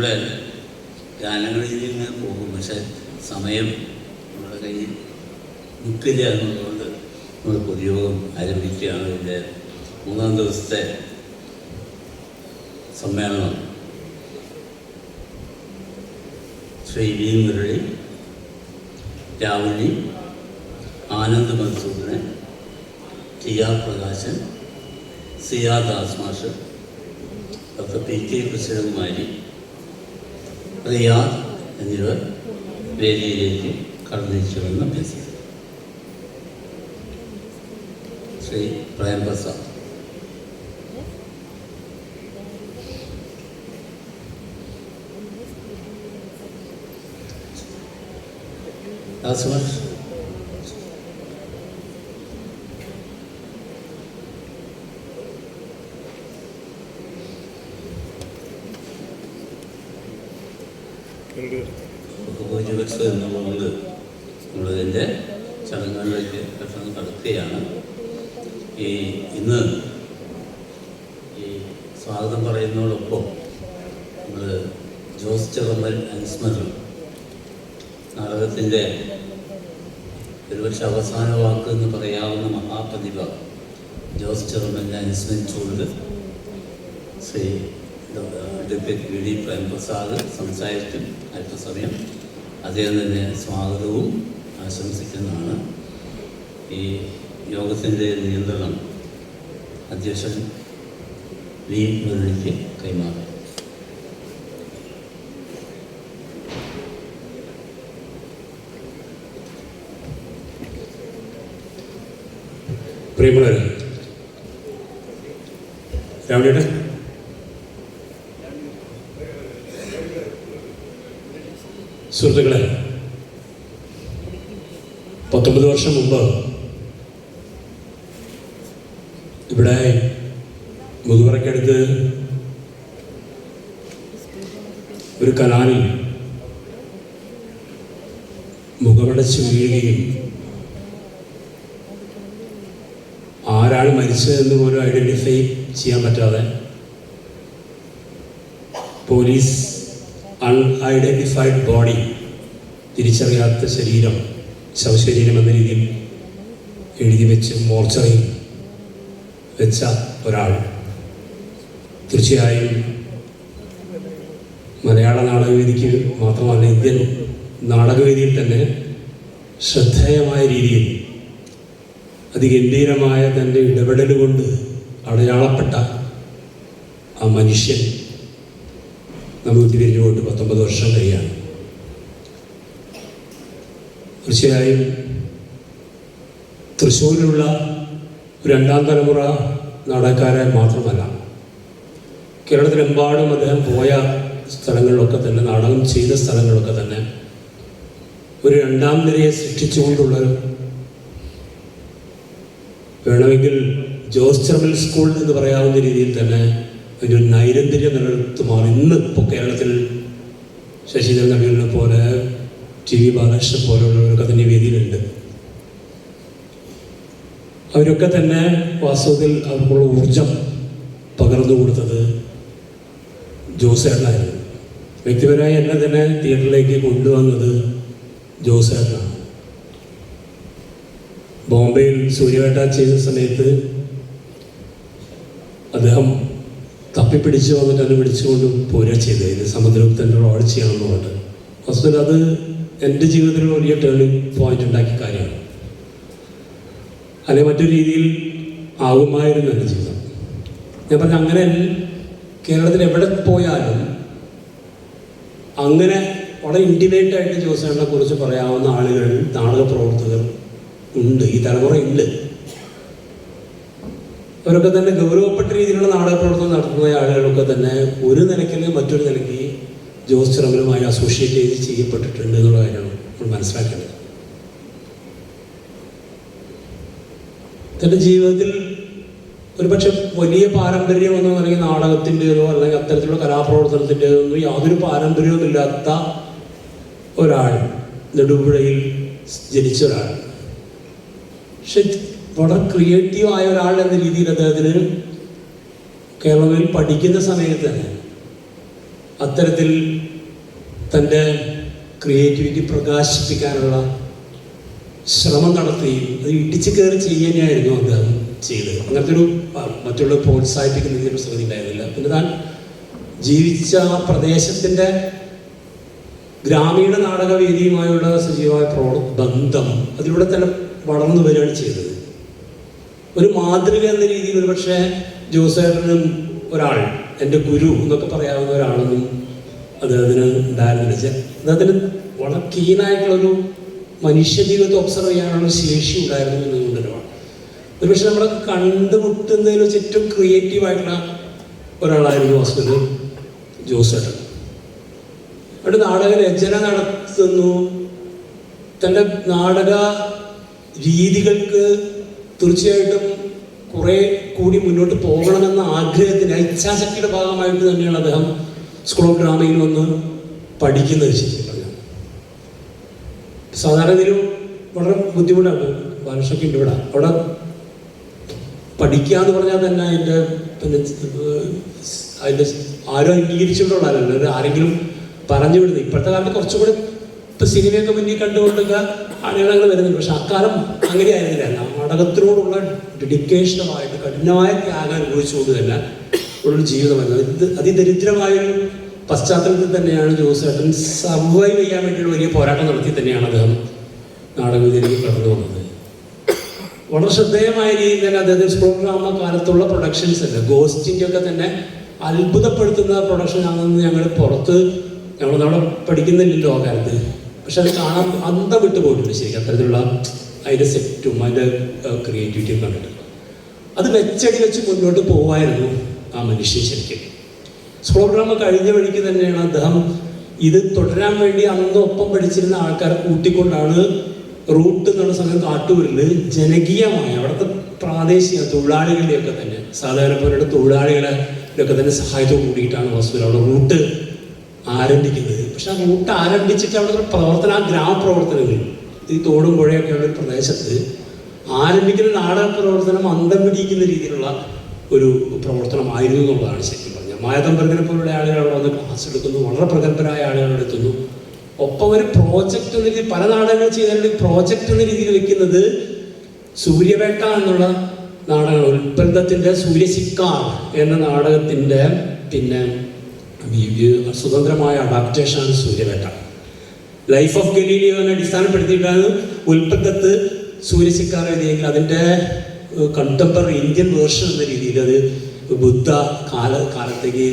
നമ്മുടെ ഗാനങ്ങളിൽ നിന്ന് പോകും പക്ഷെ സമയം നമ്മുടെ കയ്യിൽ നിൽക്കില്ല എന്നുള്ളതുകൊണ്ട് നമ്മൾ പൊതുയോഗം ആരംഭിക്കുകയാണ് ഇതിന്റെ മൂന്നാം ദിവസത്തെ സമ്മേളനം. Shri V Murali Ravani Anand Madhusudanan T R Prakashan C R Das മാഷ് doctor P K Krishnakumari Riyad എന്നിവർ വേദിയിലേക്ക് കടന്നിരിക്കുമെന്ന് അഭ്യസിക്കുന്നു ശ്രീ പ്രേംപ്രസാദ് ദാസ് മാഷ് ബഹുഭൂരിപക്ഷം പെട്ടെന്ന് ഈ ഇന്ന് ഈ സ്വാഗതം പറയുന്നതോടൊപ്പം നമ്മൾ ജോസ് ചെറുമൽ അനുസ്മരണം നാടകത്തിന്റെ ഒരുപക്ഷെ അവസാന വാക്ക് എന്ന് പറയാവുന്ന മഹാപ്രതിഭ ജോസ് ചെറുമലിനെ അനുസ്മരിച്ചുകൊണ്ട് Shri deputy V D Premprasad സംസാരിച്ചും അല്പസമയം. അദ്ദേഹം തന്നെ സ്വാഗതവും ആശംസിക്കുന്നതാണ്. ഈ യോഗത്തിന്റെ നിയന്ത്രണം അധ്യക്ഷൻ വി മുരളിക്ക് കൈമാറും. രാവിലെ സുഹൃത്തുക്കളെ പത്തൊമ്പത് വർഷം മുമ്പ് ഇവിടെ മുതുവറക്കടുത്ത് ഒരു കനാലിൽ മുഖമടച്ച് വീഴുകയും ആരാണ് മരിച്ചതെന്ന് പോലും ഐഡന്റിഫൈ ചെയ്യാൻ പറ്റാതെ പോലീസ് അൺഐഡന്റിഫൈഡ് ബോഡി തിരിച്ചറിയാത്ത ശരീരം ശവശരീരം എന്ന രീതിയിൽ എഴുതി വെച്ച് മോർച്ചറിയിൽ വെച്ച ഒരാൾ. തീർച്ചയായും മലയാള നാടകവേദിക്ക് മാത്രമല്ല ഇന്ത്യൻ നാടകവേദിയിൽ തന്നെ ശ്രദ്ധേയമായ രീതിയിൽ അതിഗംഭീരമായ തന്റെ ഇടപെടൽ കൊണ്ട് അടയാളപ്പെട്ട ആ മനുഷ്യൻ നമ്മൾ വിട്ടുപിരിഞ്ഞു പോയിട്ട് പത്തൊമ്പത് വർഷം കഴിയാണ്. തീർച്ചയായും തൃശ്ശൂരിലുള്ള രണ്ടാം തലമുറ നാടകക്കാരെ മാത്രമല്ല കേരളത്തിലെമ്പാടും അദ്ദേഹം പോയ സ്ഥലങ്ങളിലൊക്കെ തന്നെ നാടകം ചെയ്ത സ്ഥലങ്ങളിലൊക്കെ തന്നെ ഒരു രണ്ടാം നിരയെ സൃഷ്ടിച്ചുകൊണ്ടുള്ളൊരു വേണമെങ്കിൽ ജോസ് ചെർമൽ സ്കൂൾ എന്ന് പറയാവുന്ന രീതിയിൽ തന്നെ ഒരു നൈരന്തര്യം നിലനിർത്തി മാറി ഇന്ന് ഇപ്പോൾ കേരളത്തിൽ ശശിധരൻ നവീനെ പോലെ ടി വി ബാലകൃഷ്ണൻ പോലെയുള്ളവരൊക്കെ തന്നെ വേദിയിലുണ്ട്. അവരൊക്കെ തന്നെ വാസ്തവത്തിൽ അവർക്കുള്ള ഊർജം പകർന്നു കൊടുത്തത് ജോസേട്ടനായിരുന്നു. വ്യക്തിപരമായി എന്നെ തന്നെ തിയേറ്ററിലേക്ക് കൊണ്ടുവന്നത് ജോസേട്ടനാണ്. ബോംബെയിൽ സൂര്യവേട്ട ചെയ്ത സമയത്ത് അദ്ദേഹം തപ്പിപ്പിടിച്ച് വന്നിട്ട് എന്നെ വിളിച്ചുകൊണ്ട് പോരുക ചെയ്തത് സമുദ്രഗുപ്തന്റെ റോഡ് ചെയ്യണമെന്ന് പറഞ്ഞിട്ട്. വസ്തുവിൽ അത് എന്റെ ജീവിതത്തിൽ വലിയ ടേണിംഗ് പോയിന്റ് ഉണ്ടാക്കിയ കാര്യമാണ്. അല്ലെ മറ്റൊരു രീതിയിൽ ആകുമായിരുന്നു എന്റെ ജീവിതം. ഞാൻ പറഞ്ഞ അങ്ങനെ കേരളത്തിൽ എവിടെ പോയാലും അങ്ങനെ വളരെ ഇന്റിമേറ്റ് ആയിട്ട് ജോസനെ കുറിച്ച് പറയാവുന്ന ആളുകൾ നാടക പ്രവർത്തകർ ഉണ്ട്. ഈ തലമുറ ഉണ്ട്. അവരൊക്കെ തന്നെ ഗൗരവപ്പെട്ട രീതിയിലുള്ള നാടക പ്രവർത്തനം നടത്തുന്ന ആളുകളൊക്കെ തന്നെ ഒരു നിലയ്ക്ക് മറ്റൊരു നിലയ്ക്ക് ജോസ് ചിറമ്പലുമായി അസോഷ്യേറ്റ് ചെയ്ത് ചെയ്യപ്പെട്ടിട്ടുണ്ട് എന്നുള്ള കാര്യമാണ് നമ്മൾ മനസ്സിലാക്കേണ്ടത് തന്റെ ജീവിതത്തിൽ ഒരുപക്ഷെ വലിയ പാരമ്പര്യമൊന്നും അല്ലെങ്കിൽ നാടകത്തിന്റെതോ അല്ലെങ്കിൽ അത്തരത്തിലുള്ള കലാപ്രവർത്തനത്തിന്റെതോ ഒന്നും യാതൊരു പാരമ്പര്യവുമില്ലാത്ത ഒരാൾ നെടുപുഴയിൽ ജനിച്ച ഒരാൾ. പക്ഷെ വളരെ ക്രിയേറ്റീവ് ആയ ഒരാൾ എന്ന രീതിയിൽ അദ്ദേഹത്തിന് കേരളത്തിൽ പഠിക്കുന്ന സമയത്ത് തന്നെ അത്തരത്തിൽ തന്റെ ക്രിയേറ്റിവിറ്റി പ്രകാശിപ്പിക്കാനുള്ള ശ്രമം നടത്തുകയും അത് ഇടിച്ചു കയറി ചെയ്യാനായിരുന്നു അദ്ദേഹം ചെയ്തത്. അങ്ങനത്തെ ഒരു മറ്റുള്ള രീതിയിലുള്ള സംഗതി ഉണ്ടായിരുന്നില്ല. പിന്നെ താൻ ജീവിച്ച ആ പ്രദേശത്തിന്റെ ഗ്രാമീണ നാടകവേദിയുമായുള്ള സജീവമായ പ്രോ ബന്ധം അതിലൂടെ തന്നെ വളർന്നു വരികയാണ് ചെയ്തത്. ഒരു മാതൃക എന്ന രീതിയിൽ ഒരു പക്ഷേ ജോസേട്ടനും ഒരാൾ എന്റെ ഗുരു എന്നൊക്കെ പറയാവുന്ന ഒരാളൊന്നും അദ്ദേഹത്തിന് ഉണ്ടായിരുന്നില്ല. അദ്ദേഹത്തിന് വളരെ കീനായിട്ടുള്ളൊരു മനുഷ്യ ജീവിതത്തെ ഒബ്സർവ് ചെയ്യാനുള്ള ശേഷി ഉണ്ടായിരുന്നു എന്ന് കൊണ്ടുവരുവാണ് ഒരുപക്ഷെ നമ്മളെ കണ്ടുമുട്ടുന്നതിൽ വെച്ച് ഏറ്റവും ക്രിയേറ്റീവ് ആയിട്ടുള്ള ഒരാളായിരുന്നു ജോസ് ജോസേട്ടൻ. അവിടെ നാടക രചന നടത്തുന്നു. തന്റെ നാടക രീതികൾക്ക് തീർച്ചയായിട്ടും കുറേ കൂടി മുന്നോട്ട് പോകണമെന്ന ആഗ്രഹത്തിന് ഇച്ഛാശക്തിയുടെ ഭാഗമായിട്ട് തന്നെയാണ് അദ്ദേഹം സ്കൂൾ ഓഫ് ഡ്രാമയിൽ വന്ന് പഠിക്കുന്നത്. പറഞ്ഞാൽ സാധാരണ ഇതിലും വളരെ ബുദ്ധിമുട്ടാണ്. ഭാഷയ്ക്ക് ഇവിടെ. അവിടെ പഠിക്കുക എന്ന് പറഞ്ഞാൽ തന്നെ അതിന്റെ പിന്നെ അതിന്റെ ആരും അംഗീകരിച്ചിട്ടുള്ള ആരല്ല ആരെങ്കിലും പറഞ്ഞു വിടുന്നത്. ഇപ്പോഴത്തെ കാലത്ത് കുറച്ചുകൂടി ഇപ്പൊ സിനിമയൊക്കെ മുന്നിൽ കണ്ടുകൊണ്ടൊക്കെ ആളുകൾ വരുന്നുണ്ട്. പക്ഷെ അക്കാലം അങ്ങനെ ആയിരുന്നില്ല നാടകത്തിനോടുള്ള ഡെഡിക്കേഷനുമായിട്ട് കഠിനമായ ത്യാഗം അനുഭവിച്ചുകൊണ്ട് തന്നെ ഉള്ളൊരു ജീവിതമായിരുന്നു. അതിദരിദ്രമായൊരു പശ്ചാത്തലത്തിൽ തന്നെയാണ് ജോസേട്ടൻ സർവൈവ് ചെയ്യാൻ വേണ്ടിയുള്ള വലിയ പോരാട്ടം നടത്തി തന്നെയാണ് അദ്ദേഹം നാടകവേദിയിലേക്ക് കടന്നു വന്നത് വളരെ ശ്രദ്ധേയമായ രീതിയിൽ തന്നെ അദ്ദേഹത്തിന് സ്പ്രോഗ്രാമ കാലത്തുള്ള പ്രൊഡക്ഷൻസ് അല്ല ഗോസ്റ്റിന്റെ ഒക്കെ തന്നെ അത്ഭുതപ്പെടുത്തുന്ന പ്രൊഡക്ഷൻ ആണെന്ന് ഞങ്ങൾ പുറത്ത് ഞങ്ങൾ നമ്മളെ പഠിക്കുന്നില്ലല്ലോ ആ കാലത്ത്. പക്ഷെ അത് കാണാൻ അന്ത വിട്ടു പോയിട്ടുണ്ട് ശരിക്കും. അത്തരത്തിലുള്ള അതിന്റെ സെറ്റും അതിന്റെ ക്രിയേറ്റിവിറ്റിയും കണ്ടിട്ട് അത് വെച്ചടി വെച്ച് മുന്നോട്ട് പോവായിരുന്നു ആ മനുഷ്യൻ ശരിക്കും. ഡ്രാമ കഴിഞ്ഞ വഴിക്ക് തന്നെയാണ് അദ്ദേഹം ഇത് തുടരാൻ വേണ്ടി അന്ന് ഒപ്പം പഠിച്ചിരുന്ന ആൾക്കാരെ കൂട്ടിക്കൊണ്ടാണ് റൂട്ട് എന്നുള്ള സമയം കാട്ടൂരിൽ ജനകീയമായ അവിടുത്തെ പ്രാദേശിക തൊഴിലാളികളുടെയൊക്കെ തന്നെ സാധാരണ പോലുള്ള തൊഴിലാളികളെ ഒക്കെ തന്നെ സഹായത്തോട് കൂടിയിട്ടാണ് വസ്തുവിൽ അവിടെ റൂട്ട് ആരംഭിക്കുന്നത്. പക്ഷെ ആ റൂട്ട് ആരംഭിച്ചിട്ട് അവിടെ പ്രവർത്തന ആ ഗ്രാമപ്രവർത്തനങ്ങൾ ഈ തോടും പുഴയൊക്കെ ഉള്ള പ്രദേശത്ത് ആരംഭിക്കുന്ന നാടക പ്രവർത്തനം അന്തം പിടിക്കുന്ന രീതിയിലുള്ള ഒരു പ്രവർത്തനമായിരുന്നു എന്നുള്ളതാണ് ശരിക്കും മായതമ്പരത്തിനെ പോലുള്ള ആളുകൾ അവിടെ വന്ന് ക്ലാസ് എടുക്കുന്നു വളരെ പ്രഗത്ഭരായ ആളുകൾ എടുക്കുന്നു ഒപ്പം ഒരു പ്രോജക്റ്റ് എന്ന രീതി പല നാടകങ്ങൾ ചെയ്തതിൽ പ്രോജക്റ്റ് എന്ന രീതിയിൽ വെക്കുന്നത് സൂര്യവേട്ട എന്നുള്ള നാടകം ഉൽപ്പന്നത്തിന്റെ സൂര്യശിക്കാർ എന്ന നാടകത്തിന്റെ പിന്നെ സ്വതന്ത്രമായ അഡാപ്റ്റേഷനാണ് സൂര്യവേട്ട. ലൈഫ് ഓഫ് ഗലീലിയോനെ അടിസ്ഥാനപ്പെടുത്തിയിട്ടാണ് ഉൽപ്പന്നത്ത് സൂര്യശിക്കാർ എഴുതിയെങ്കിൽ അതിന്റെ കണ്ടംപററി ഇന്ത്യൻ വേർഷൻ എന്ന രീതിയിൽ അത് ബുദ്ധ കാല കാലത്തേക്ക്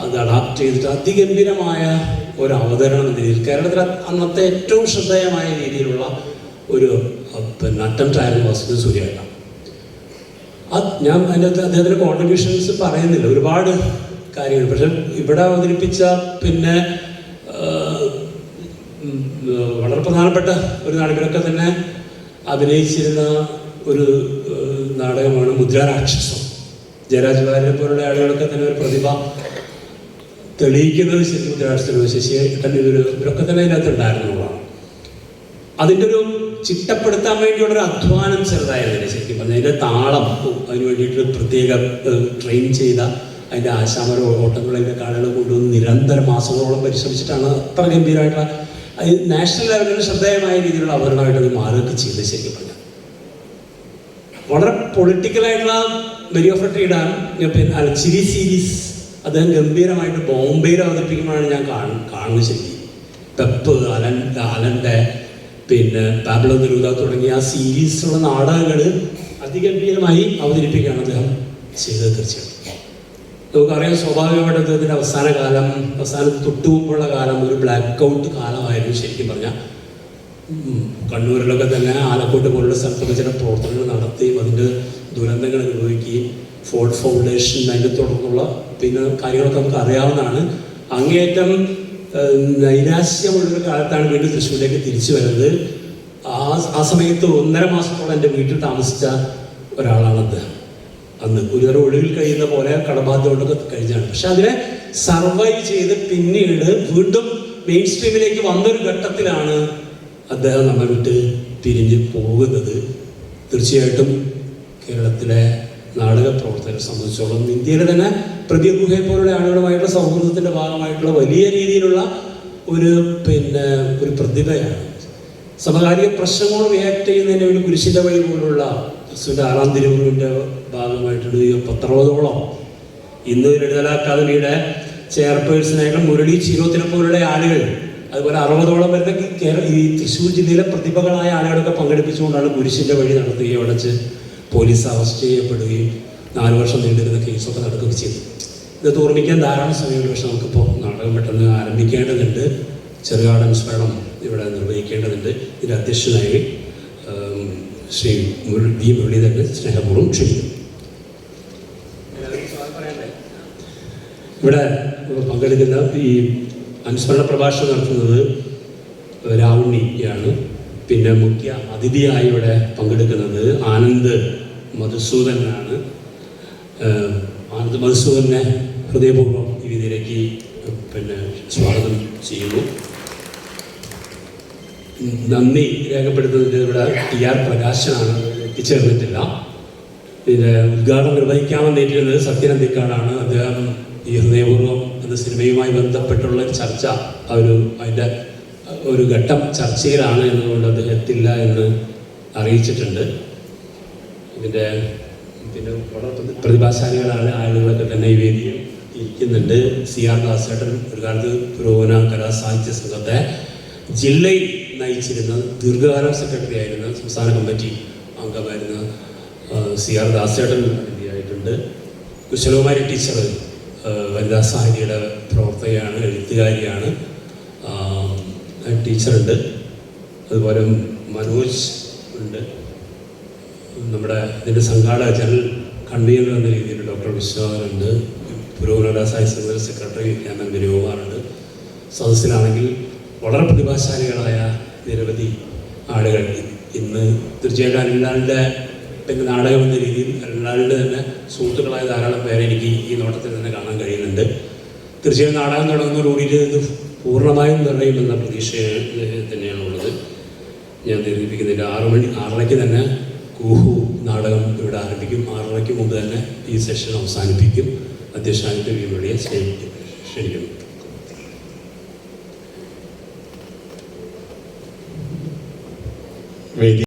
അത് അഡാപ്റ്റ് ചെയ്തിട്ട് അതിഗംഭീരമായ ഒരു അവതരണം എന്ന രീതിയിൽ കേരളത്തിൽ അന്നത്തെ ഏറ്റവും ശ്രദ്ധേയമായ രീതിയിലുള്ള ഒരു പിന്നെ അറ്റംപ്റ്റ് ആയിരുന്നു വസ്തു സൂര്യവേട്ട അത് ഞാൻ അതിനകത്ത് അദ്ദേഹത്തിന്റെ കോൺട്രിബ്യൂഷൻസ് പറയുന്നില്ല. ഒരുപാട് കാര്യങ്ങൾ. പക്ഷെ ഇവിടെ അവതരിപ്പിച്ച പിന്നെ വളരെ പ്രധാനപ്പെട്ട ഒരു നാടുകളൊക്കെ തന്നെ അഭിനയിച്ചിരുന്ന ഒരു നാടകമാണ് മുദ്രാരാക്ഷസം. ജയരാജ് വാര്യരെ പോലുള്ള ആളുകളൊക്കെ തന്നെ ഒരു പ്രതിഭ തെളിയിക്കുന്നത് ശരിക്കും മുദ്രാരാക്ഷസം ശശിയേട്ടൻ ഇവർ ഇവരൊക്കെ തന്നെ അതിനകത്ത് ഉണ്ടായിരുന്നുള്ളതാണ് അതിന്റെ ഒരു ചിട്ടപ്പെടുത്താൻ വേണ്ടിയുള്ള ഒരു അധ്വാനം ചെറുതായിരുന്നു ശരിക്കും പറഞ്ഞാൽ അതിന്റെ താളം അതിന് വേണ്ടിയിട്ട് പ്രത്യേക ട്രെയിൻ ചെയ്ത അതിന്റെ ആശാമര ഓട്ടങ്ങളൊക്കെ കാലുകൾ കൊണ്ടുവന്ന് നിരന്തരം മാസങ്ങളോളം പരിശ്രമിച്ചിട്ടാണ് അത്ര ഗംഭീരമായിട്ടുള്ള അത് നാഷണൽ ലെവലിൽ ശ്രദ്ധേയമായ രീതിയിലുള്ള അവതരണമായിട്ട് അത് മാറുകയൊക്കെ ചെയ്ത് ശരിക്കും പറഞ്ഞാൽ വളരെ പൊളിറ്റിക്കലായിട്ടുള്ള ഇടാൻ പിന്നെ അല്ല, ചിരി സീരീസ് അദ്ദേഹം ഗംഭീരമായിട്ട് ബോംബെയിൽ അവതരിപ്പിക്കുമ്പോഴാണ് ഞാൻ കാണും കാണുന്നത് ശരി. പെപ്പ് അലൻ അലന്റെ പിന്നെ പാബ്ലോ ദുരൂത തുടങ്ങിയ ആ സീരീസിലുള്ള നാടകങ്ങൾ അതിഗംഭീരമായി അവതരിപ്പിക്കുകയാണ് അദ്ദേഹം ചെയ്തത് തീർച്ചയായിട്ടും. നമുക്കറിയാം സ്വാഭാവികമായിട്ട് അദ്ദേഹത്തിന്റെ അവസാന കാലം അവസാനത്ത് തൊട്ടു മുമ്പുള്ള കാലം ഒരു ബ്ലാക്ക് ഔട്ട് കാലമായിരുന്നു ശരിക്കും പറഞ്ഞാൽ. കണ്ണൂരിലൊക്കെ തന്നെ ആലക്കോട്ട് പോലുള്ള സ്ഥലത്തൊക്കെ ചില പ്രവർത്തനങ്ങൾ നടത്തുകയും അതിന്റെ ദുരന്തങ്ങൾ അനുഭവിക്കുകയും ഫോർട്ട് ഫൗണ്ടേഷൻ അതിന്റെ തുടർന്നുള്ള പിന്നെ കാര്യങ്ങളൊക്കെ നമുക്ക് അറിയാവുന്നതാണ്. അങ്ങേയറ്റം നൈരാശ്യമുള്ളൊരു കാലത്താണ് വീണ്ടും തൃശ്ശൂരിലേക്ക് തിരിച്ചു വരുന്നത്. ആ ആ സമയത്ത് ഒന്നര മാസത്തോളം എന്റെ വീട്ടിൽ താമസിച്ച ഒരാളാണ് അദ്ദേഹം. അന്ന് ഗുരുതര ഒഴിവിൽ കഴിയുന്ന പോലെ കടബാധ്യത കഴിഞ്ഞാണ്. പക്ഷെ അതിനെ സർവൈവ് ചെയ്ത് പിന്നീട് വീണ്ടും മെയിൻ സ്ട്രീമിലേക്ക് വന്നൊരു ഘട്ടത്തിലാണ് അദ്ദേഹം നമ്മെ വിട്ട് പിരിഞ്ഞ് പോകുന്നത് തീർച്ചയായിട്ടും കേരളത്തിലെ നാടക പ്രവർത്തകരെ സംബന്ധിച്ചോളം ഇന്ത്യയിലെ തന്നെ പ്രതിഗുഹയെ ഗുഹയെ പോലുള്ള ആളുകളുമായിട്ടുള്ള സൗഹൃദത്തിന്റെ ഭാഗമായിട്ടുള്ള വലിയ രീതിയിലുള്ള ഒരു പിന്നെ ഒരു പ്രതിഭയാണ്. സമകാലിക പ്രശ്നങ്ങളോട് റിയാക്ട് ചെയ്യുന്നതിന് ഒരു കുരിശിന്റെ വഴി പോലുള്ള ക്രിസ്തുവിന്റെ ആറാം തിരുവുറിന്റെ ഈ പത്രോതോളം ഇന്ന് ലളിതല അക്കാദമിയുടെ ചെയർപേഴ്സണായിട്ടുള്ള മുരളി ചീരോത്തിനെ പോലുള്ള ആളുകൾ അതുപോലെ അറുപതോളം വരുന്ന കേരള ഈ തൃശ്ശൂർ ജില്ലയിലെ പ്രതിഭകളായ ആളുകളൊക്കെ പങ്കെടുപ്പിച്ചുകൊണ്ടാണ് കുരിശിന്റെ വഴി നടത്തുകയും അടച്ച് പോലീസ് അറസ്റ്റ് ചെയ്യപ്പെടുകയും നാല് വർഷം നീണ്ടിരുന്ന കേസൊക്കെ നടക്കുകയും ചെയ്തു. ഇതൊക്കെ ഓർമ്മിക്കാൻ ധാരാളം സമയമുണ്ട്. പക്ഷെ നമുക്കിപ്പോൾ നാടകം പെട്ടെന്ന് ആരംഭിക്കേണ്ടതുണ്ട്. ചെറുകാടൻ സ്മരണം ഇവിടെ നിർവഹിക്കേണ്ടതുണ്ട്. ഇതിന്റെ അധ്യക്ഷനായി ശ്രീ മുരളി വി മുരളീധരൻ സ്നേഹപൂർവം ക്ഷണിക്കുന്നു. ഇവിടെ പങ്കെടുക്കുന്ന ഈ അനുസ്മരണ പ്രഭാഷണം നടത്തുന്നത് രാവുണ്ണിയാണ് പിന്നെ മുഖ്യ അതിഥിയായി ഇവിടെ പങ്കെടുക്കുന്നത് ആനന്ദ് മധുസൂദനാണ്. ആനന്ദ് മധുസൂദനെ ഹൃദയപൂർവം ഈ വേദിയിലേക്ക് പിന്നെ സ്വാഗതം ചെയ്യുന്നു. നന്ദി രേഖപ്പെടുത്തുന്നത് ഇവിടെ ടി ആർ പ്രകാശനാണ്. എത്തിച്ചേർന്നിട്ടില്ല ഇതിന്റെ ഉദ്ഘാടനം നിർവഹിക്കാമെന്നേറ്റിരുന്നത് സത്യനന്ദിക്കാടാണ്. അദ്ദേഹം ഈ ഹൃദയപൂർവം എന്ന സിനിമയുമായി ബന്ധപ്പെട്ടുള്ള ചർച്ച ആ ഒരു അതിന്റെ ഒരു ഘട്ടം ചർച്ചയിലാണ് എന്നുകൊണ്ട് അദ്ദേഹം എത്തില്ല എന്ന് അറിയിച്ചിട്ടുണ്ട്. ഇതിന്റെ പിന്നെ വളരെ പ്രതിഭാശാലികളാണ് ആളുകളൊക്കെ തന്നെ ഈ വേദിയിൽ ഇരിക്കുന്നുണ്ട്. സി ആർ ദാസേട്ടൻ ഒരു കാലത്ത് പുരോഗമന കലാ സാഹിത്യ സംഘത്തെ ജില്ലയിൽ നയിച്ചിരുന്ന ദീർഘകാലം സെക്രട്ടറി ആയിരുന്ന സംസ്ഥാന കമ്മിറ്റി അംഗമായിരുന്ന സി ആർ ദാസേട്ടൻ ആയിട്ടുണ്ട് കുശലകുമാരി ടീച്ചർ വനിതാ സാഹിതിയുടെ പ്രവർത്തകയാണ് എഴുത്തുകാരിയാണ്. ടീച്ചറുണ്ട്. അതുപോലെ മനോജ് ഉണ്ട്. നമ്മുടെ ഇതിന്റെ സംഘാടക ജനറൽ കൺവീനർ എന്ന രീതിയിൽ ഡോക്ടർ വിശ്വനാഥനുണ്ട് പുരോഗമന സാഹിത്യ സംഘ സെക്രട്ടറി ഞാൻ എം വിനോകുമാറുണ്ട് സദസ്സിലാണെങ്കിൽ വളരെ പ്രതിഭാശാലികളായ നിരവധി ആളുകൾ. ഇന്ന് തീർച്ചയായിട്ടും അരുണാളിന്റെ പിന്നെ നാടകം എന്ന രീതിയിൽ അരുണാളിന്റെ തന്നെ സുഹൃത്തുക്കളായ ധാരാളം പേരെ എനിക്ക് ഈ നോട്ടത്തിൽ തന്നെ കാണാൻ കഴിയുന്നുണ്ട്. തീർച്ചയായും നാടകം തുടങ്ങുന്നതോടുകൂടിയിട്ട് ഇത് പൂർണമായും നിറയുമെന്ന പ്രതീക്ഷ തന്നെയാണ് ഉള്ളത്. ഞാൻ ദീർഘിപ്പിക്കുന്നില്ല. ആറു മണി ആറരയ്ക്ക് തന്നെ കൂഹു നാടകം ഇവിടെ ആരംഭിക്കും. ആറരയ്ക്ക് മുമ്പ് തന്നെ ഈ സെഷൻ അവസാനിപ്പിക്കും. അധ്യക്ഷാനത്തെ വി മണിയെ ക്ഷണിക്കും ക്ഷണിക്കുന്നു. വേദി